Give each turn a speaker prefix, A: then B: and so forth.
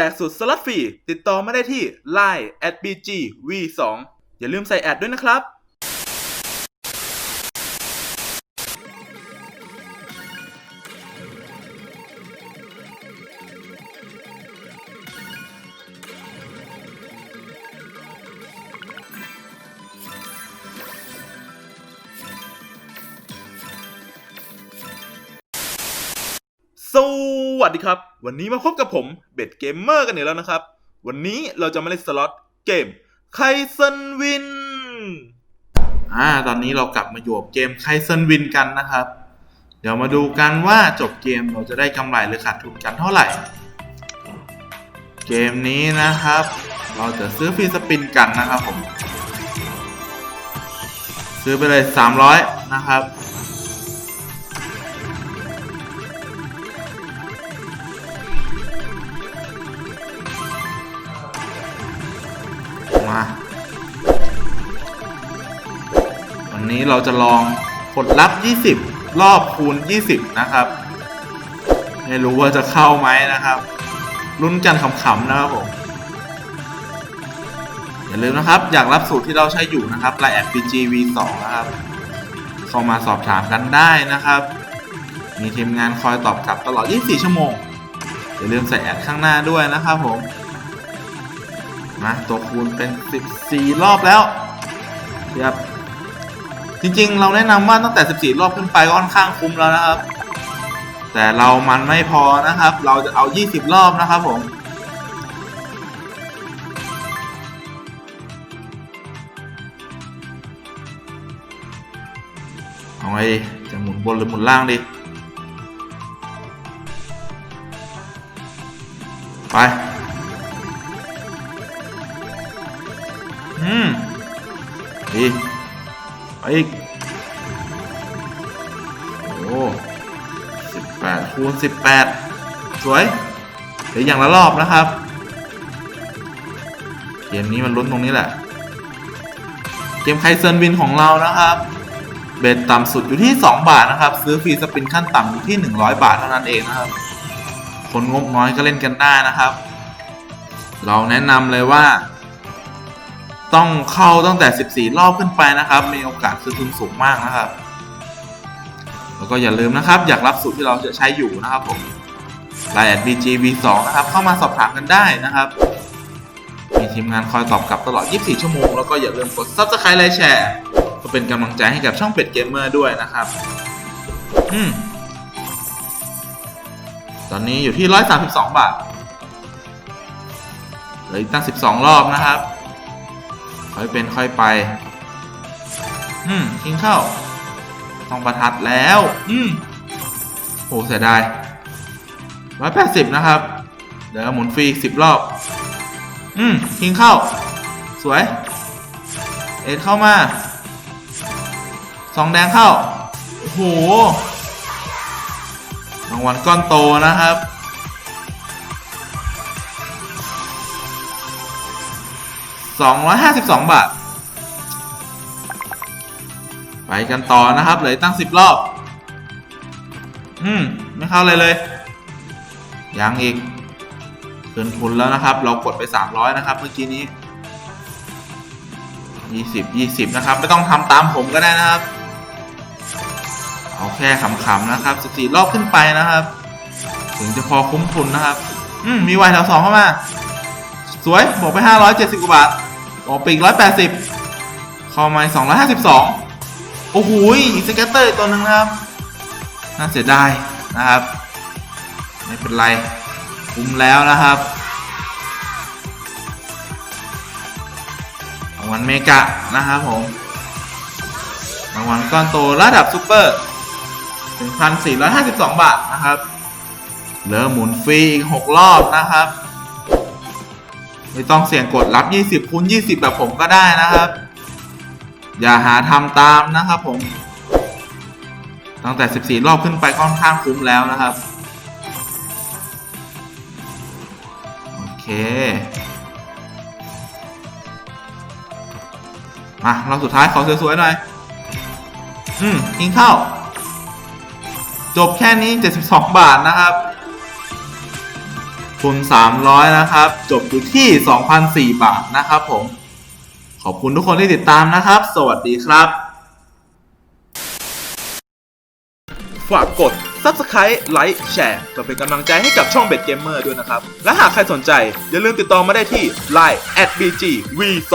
A: แจกสุดสล็อตฟรี ติดต่อมาได้ที่ Line at bg v2 อย่าลืมใส่แอดด้วยนะครับส วัสดีครับ วันนี้มาพบกับผมเบ็ดเกมเมอร์กันอีกแล้วนะครับ วันนี้เราจะมาเล่นสล็อตเกมไคเซนวินอ่าตอนนี้เรากลับมาอยู่กับเกมไคเซนวินกันนะครับ เดี๋ยวมาดูกันว่าจบเกมเราจะได้กำไรหรือขาดทุนกันเท่าไหร่ เกมนี้นะครับ เราจะซื้อฟรีสปินกันนะครับผม ซื้อไปเลย 300 นะครับ นี้เราจะลองผลลัพธ์ 20 รอบคูณ 20 นะครับ ไม่รู้ว่าจะเข้าไหมนะครับลุ้นกันขำๆนะครับผมอย่าลืมนะครับ อยากรับสูตรที่เราใช้อยู่นะครับ Line at PGV2 นะครับ เข้ามาสอบถามกันได้นะครับ มีทีมงานคอยตอบกลับตลอด 24 ชั่วโมง อย่าลืมใส่แอดข้างหน้าด้วยนะครับผมมาตัวคูณเป็น 14 รอบแล้วครับ จริงๆ เราแนะนำว่าตั้งแต่ 14 รอบขึ้นไปก็ค่อนข้างคุ้มแล้วนะครับ แต่เรามันไม่พอนะครับ เราจะเอา 20 รอบนะครับผมเอาไงดีจะหมุนบนหรือหมุนล่างดีไป อืม ดี อีก โอ้สิบแปดคูณสิบแปดสวยเดี๋ยวอย่างละรอบนะครับ เกมนี้มันลุ้นตรงนี้แหละ เกมไคเซินวินของเรานะครับ เบ็ดต่ำสุดอยู่ที่ 2 บาทนะครับ ซื้อฟรีสปินขั้นต่ำอยู่ที่ 100 บาทเท่านั้นเองนะครับ คนงบน้อยก็เล่นกันได้นะครับ เราแนะนำเลยว่า ต้องเข้าตั้งแต่ 14 รอบขึ้นไปนะครับ มีโอกาสซื้อทุนสูงมากนะครับ แล้วก็อย่าลืมนะครับ อยากรับสูตรที่เราจะใช้อยู่นะครับผม Line at BGV2 นะครับ เข้ามาสอบถามกันได้นะครับ มีทีมงานคอยตอบกลับตลอด 24 ชั่วโมง แล้วก็อย่าลืมกด Subscribe ไลค์แชร์ก็เป็นกำลังใจให้กับช่องเป็ดเกมเมอร์ด้วยนะครับ อืมตอนนี้อยู่ที่ 132 บาทเหลืออีกตั้ง 12 รอบนะครับ ค่อยเป็นค่อยไป อืมกินข้าวต้องประทัดแล้ว อืมโหเสียดายร้อยแปดสิบนะครับ เดี๋ยวหมุนฟรีสิบรอบ อืมกินข้าวสวย เอ็ดเข้ามาสองแดงเข้า โอ้โหรางวัลก้อนโตนะครับ 252 บาท ไปกันต่อนะครับเหลือตั้ง 10 รอบ อืม ไม่เข้าเลยเลย ยังอีกคืนทุนแล้วนะครับ เรากดไป 300 นะครับ เมื่อกี้นี้ 20 20 นะครับ ไม่ต้องทำตามผมก็ได้นะครับ เอาแค่ขำๆนะครับ 14 รอบขึ้นไปนะครับ ถึงจะพอคุ้มทุนนะครับ อืม มีวายแถวสองเข้ามา สวย บอกไป 570 กว่าบาท ออกไปอีก180เข้ามา252โอ้โหอีกสเก็ตเตอร์ตัวหนึ่งนะครับ น่าเสียดายนะครับ ไม่เป็นไร คุ้มแล้วนะครับรางวัลเมกะนะครับผมรางวัลก้อนโตระดับซูเปอร์1,452 บาทนะครับเหลือหมุนฟรีอีก 6 รอบนะครับ ไม่ต้องเสี่ยงกดรับ 20คูณ20 แบบผมก็ได้นะครับ อย่าหาทำตามนะครับผม ตั้งแต่ 14 รอบขึ้นไปค่อนข้างคุ้มแล้วนะครับ โอเค มารอบสุดท้ายขอสวยๆหน่อย อืมกินข้าว จบแค่นี้ 72 บาทนะครับ คูณ300 นะครับ จบอยู่ที่ 2,004 บาทนะครับผม ขอบคุณทุกคนที่ติดตามนะครับ สวัสดีครับ ฝากกด Subscribe ไลค์แชร์เพื่อเป็นกำลังใจให้กับช่องเบ็ดเกมเมอร์ด้วยนะครับ และหากใครสนใจ อย่าลืมติดต่อมาได้ที่ Line at bg v2